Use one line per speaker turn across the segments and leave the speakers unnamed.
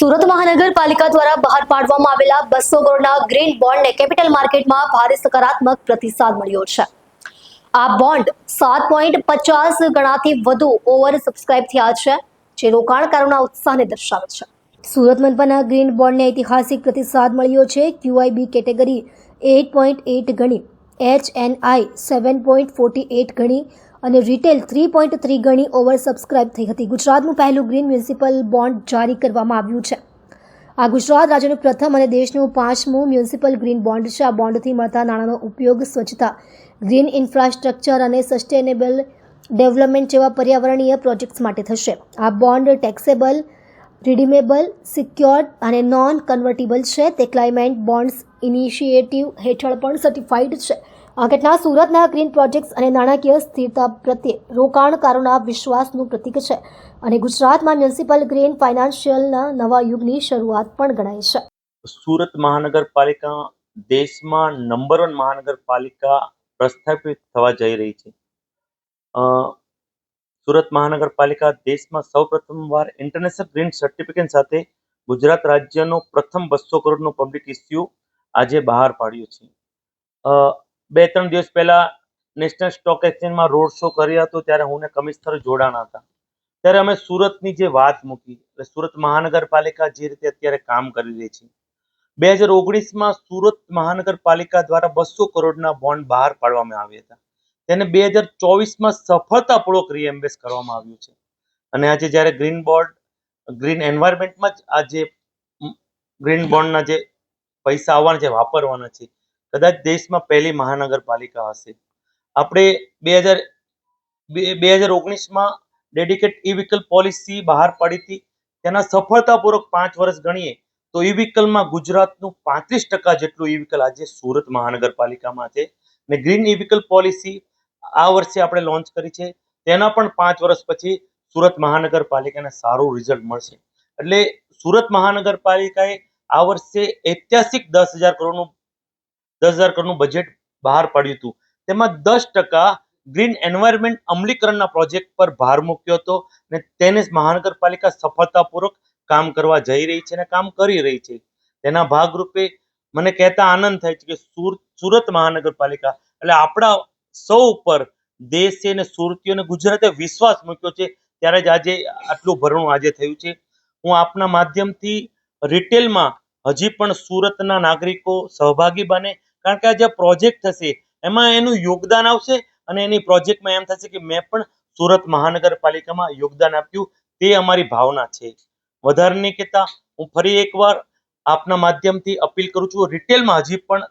સુરત મહાનગરપાલિકા દ્વારા બહાર પાડવામાં આવેલા બસો કરોડના ગ્રીન બોન્ડને કેપિટલ માર્કેટમાં ભારે સકારાત્મક પ્રતિસાદ મળ્યો છે. આ બોન્ડ સાત પોઈન્ટ પચાસ ગણાથી વધુ ઓવર સબસ્ક્રાઇબ થયા છે, જે રોકાણકારોના ઉત્સાહને દર્શાવે છે. સુરત મનપાના ગ્રીન બોન્ડને ઐતિહાસિક પ્રતિસાદ મળ્યો છે. QIB category eight point eight ગણી, H N I seven point forty eight ગણી અને રિટેલ થ્રી પોઈન્ટ થ્રી ગણી ઓવર સબસ્ક્રાઇબ થઈ હતી. ગુજરાતનું પહેલું ગ્રીન મ્યુનિસિપલ બોન્ડ જારી કરવામાં આવ્યું છે. આ ગુજરાત રાજ્યનું પ્રથમ અને દેશનું પાંચમું મ્યુનિસિપલ ગ્રીન બોન્ડ છે. આ બોન્ડથી મળતા નાણાંનો ઉપયોગ સ્વચ્છતા ગ્રીન ઇન્ફ્રાસ્ટ્રક્ચર અને સસ્ટેનેબલ ડેવલપમેન્ટ જેવા પર્યાવરણીય પ્રોજેક્ટ્સ માટે થશે. આ બોન્ડ ટેક્સેબલ રિડીમેબલ સિક્યોર્ડ અને નોન કન્વર્ટેબલ છે. તે ક્લાઇમેટ બોન્ડ્સ ઇનિશિયેટિવ હેઠળ પણ સર્ટિફાઈડ છે. આ ઘટના સુરતના ગ્રીન પ્રોજેક્ટ્સ અને નાણાકીય સ્થિરતા પ્રત્યે રોકાણકારોના વિશ્વાસનું પ્રતીક છે અને ગુજરાતમાં મ્યુનિસિપલ ગ્રીન ફાઇનાન્શિયલના નવા યુગની શરૂઆત પણ ગણાય છે.
સુરત મહાનગરપાલિકા દેશમાં નંબર વન મહાનગરપાલિકા પ્રસ્થાપિત થવા જઈ રહી છે. સુરત મહાનગરપાલિકા દેશમાં સૌપ્રથમવાર ઇન્ટરનેશનલ ગ્રીન સર્ટિફિકેટ સાથે ગુજરાત રાજ્યનો પ્રથમ બસો કરોડનો પબ્લિક ઇસ્યુ આજે બહાર પાડ્યું છે. બે ત્રણ દિવસ પહેલા નેશનલ સ્ટોક એક્સચેન્જમાં રોડ શો કર્યો હતો, ત્યારે હું ને કમિશનર જોડાણા હતા. ત્યારે અમે સુરતની જે વાત મૂકી, એટલે સુરત મહાનગરપાલિકા જે રીતે અત્યારે કામ કરી રહી છે. બે હજાર ઓગણીસમાં સુરત મહાનગરપાલિકા દ્વારા બસો કરોડના બોન્ડ બહાર પાડવામાં આવ્યા હતા. તેને બે હજાર ચોવીસમાં સફળતાપૂર્વક રીએમ્બેસ કરવામાં આવ્યું છે. અને આજે જ્યારે ગ્રીન બોર્ડ ગ્રીન એન્વાયરમેન્ટમાં જ આ જે ગ્રીન બોન્ડના જે પૈસા આવવાના છે, વાપરવાના છે કદાચ દેશમાં પહેલી મહાનગરપાલિકા હશે. આપણે બે હજાર બે હજાર ઓગણીસમાં ડેડિકેટ ઈ વ્હીકલ પોલિસી બહાર પાડી હતી. તેના સફળતાપૂર્વક પાંચ વર્ષ ગણીએ તો ઈ વ્હીકલમાં ગુજરાતનું પાંત્રીસ ટકા જેટલું ઈ વ્હીકલ આજે સુરત મહાનગરપાલિકામાં છે. ને ગ્રીન ઈ વ્હીકલ પોલિસી આ વર્ષે આપણે લોન્ચ કરી છે. તેના પણ પાંચ વર્ષ પછી સુરત મહાનગરપાલિકાને સારું રિઝલ્ટ મળશે. એટલે સુરત મહાનગરપાલિકાએ આ વર્ષે ઐતિહાસિક દસ હજાર કરોડનું દસ હજાર કરોડનું બજેટ બહાર પાડ્યું હતું. તેમાં દસ ટકા ગ્રીન એન્વાયરમેન્ટ અમલીકરણના પ્રોજેક્ટ પર ભાર મૂક્યો હતો ને તેને મહાનગરપાલિકા સફળતાપૂર્વક કામ કરવા જઈ રહી છે અને કામ કરી રહી છે. તેના ભાગરૂપે મને કહેતા આનંદ થાય છે કે સુર, સુરત મહાનગરપાલિકા એટલે આપણા સૌ ઉપર દેશે અને સુરતીઓને ગુજરાતે વિશ્વાસ મૂક્યો છે ત્યારે જ આજે આટલું ભરણું આજે થયું છે. હું આપના માધ્યમથી રિટેલમાં હજી પણ સુરતના નાગરિકો સહભાગી બને કારણ કે આ જે પ્રોજેક્ટ થશે એમાં એનું યોગદાન આવશે અને એની પ્રોજેક્ટમાં એમ થશે કે મેં પણ સુરત મહાનગરપાલિકામાં યોગદાન આપ્યું. તે અમારી ભાવના છે. વધારે નહીં કહેતા, હું ફરી એકવાર આપના માધ્યમથી અપીલ કરું છું રિટેલમાં હજી પણ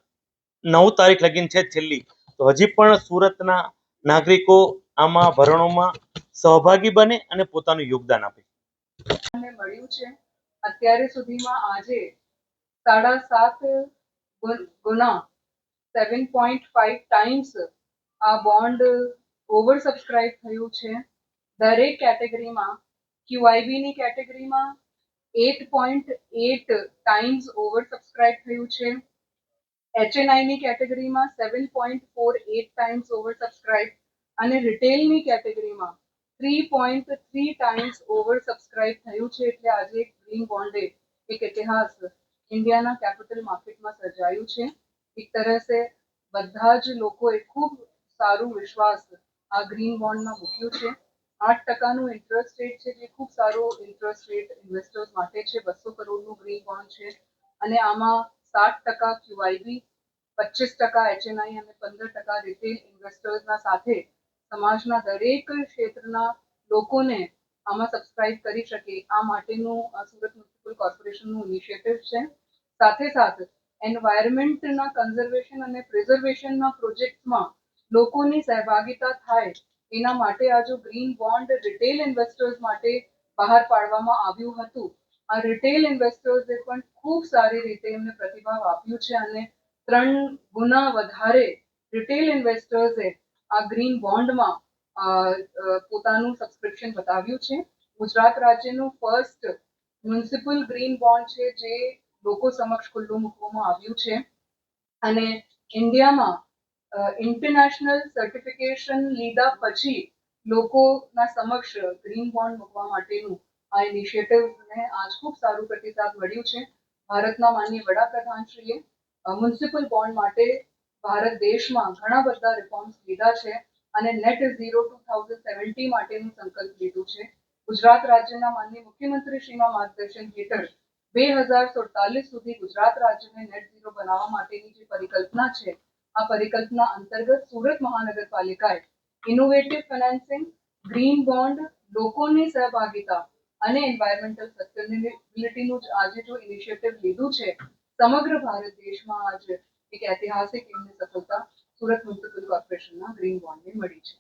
નવ તારીખ લગીન છે છેલ્લી. તો હજી પણ સુરતના નાગરિકો આમાં ભરણોમાં સહભાગી બને અને પોતાનું યોગદાન આપે.
મળ્યું છે. અત્યારે સુધીમાં આજે સાડા સાત ગુના સેવન પોઈન્ટ ફાઈવ ટાઈમ્સ આ બોન્ડ ઓવર સબસ્ક્રાઇબ થયું છે. દરેક કેટેગરીમાં ક્યુઆઈબીની કેટેગરીમાં eight point eight times over subscribe થયું છે. એચએનઆઈની કેટેગરીમાં seven point four eight times over subscribe અને રિટેલની કેટેગરીમાં three point three times over subscribe થયું છે. એટલે આજે એક ગ્રીન બોન્ડે એક ઇતિહાસ ઇન્ડિયાના કેપિટલ માર્કેટમાં સર્જાયું છે. એક તરહ સે બધા જ લોકોએ ખૂબ સારું વિશ્વાસ આ ગ્રીન બોન્ડમાં મૂક્યું છે. આઠ ટકાનું ઇન્ટરેસ્ટ રેટ છે જે ખૂબ સારો ઇન્ટરેસ્ટ રેટ ઇન્વેસ્ટર્સ માટે છે. બસો કરોડનું ગ્રીન બોન્ડ છે. અને આમાં સાત ટકા ક્યુઆઈબી પચીસ ટકા એચએનઆઈ અને પંદર ટકા રિટેલ ઇન્વેસ્ટર્સના સાથે સમાજના દરેક ક્ષેત્રના લોકોને આમાં સબસ્ક્રાઇબ કરી શકે. આ માટેનું સુરત મ્યુનિસિપલ કોર્પોરેશનનું ઇનિશિયેટિવ છે. સાથે સાથે એન્વાયરમેન્ટના કન્ઝર્વેશન અને પ્રિઝર્વેશનના પ્રોજેક્ટમાં લોકોની સહભાગિતા થાય, એના માટે આ જો ગ્રીન બોન્ડ રિટેલ ઇન્વેસ્ટર્સ માટે બહાર પાડવામાં આવ્યું હતું, આ રિટેલ ઇન્વેસ્ટર્સે પણ ખૂબ સારી રીતે એમને પ્રતિભાવ આપ્યું છે અને ત્રણ ગુના વધારે રિટેલ ઇન્વેસ્ટર્સે આ ગ્રીન બોન્ડમાં પોતાનું સબસ્ક્રિપ્શન બતાવ્યું છે. ગુજરાત રાજ્યનું ફર્સ્ટ મ્યુનિસિપલ ગ્રીન બોન્ડ છે જે લોકો સમક્ષ ખુલ્લું મૂકવામાં આવ્યું છે. અને ઇન્ડિયામાં ઇન્ટરનેશનલ સર્ટિફિકેશન લીધા પછી લોકોના સમક્ષ ગ્રીન બોન્ડ મૂકવા માટેનું આ ઇનિશિયેટિવને આજ ખૂબ સારું પ્રતિસાદ મળ્યું છે. ભારતના માનનીય વડાપ્રધાનશ્રીએ મ્યુનિસિપલ બોન્ડ માટે ભારત દેશમાં ઘણા બધા રિફોર્મ્સ લીધા છે અને net zero two thousand seventy માટેનું સંકલ્પ લીધું છે. ગુજરાત રાજ્યના માનનીય મુખ્યમંત્રીશ્રીના માર્ગદર્શન હેઠળ બે હજાર સુડતાલીસ સુધી ગુજરાત રાજ્યને નેટ ઝીરો બનાવવા માટેની જે પરિકલ્પના છે, આ પરિકલ્પના અંતર્ગત સુરત મહાનગરપાલિકાએ ઇનોવેટિવ ફાઇનાન્સિંગ ગ્રીન બોન્ડ લોકોની સહભાગિતા અને એન્વાયરમેન્ટલ સસ્ટેનેબિલિટીનું જ આજે જો ઇનિશિયેટિવ લીધું છે, સમગ્ર ભારત દેશમાં આજે એક ઐતિહાસિક એમની સફળતા સુરત મ્યુનિસિપલ કોર્પોરેશનના ગ્રીન બોન્ડને મળી છે.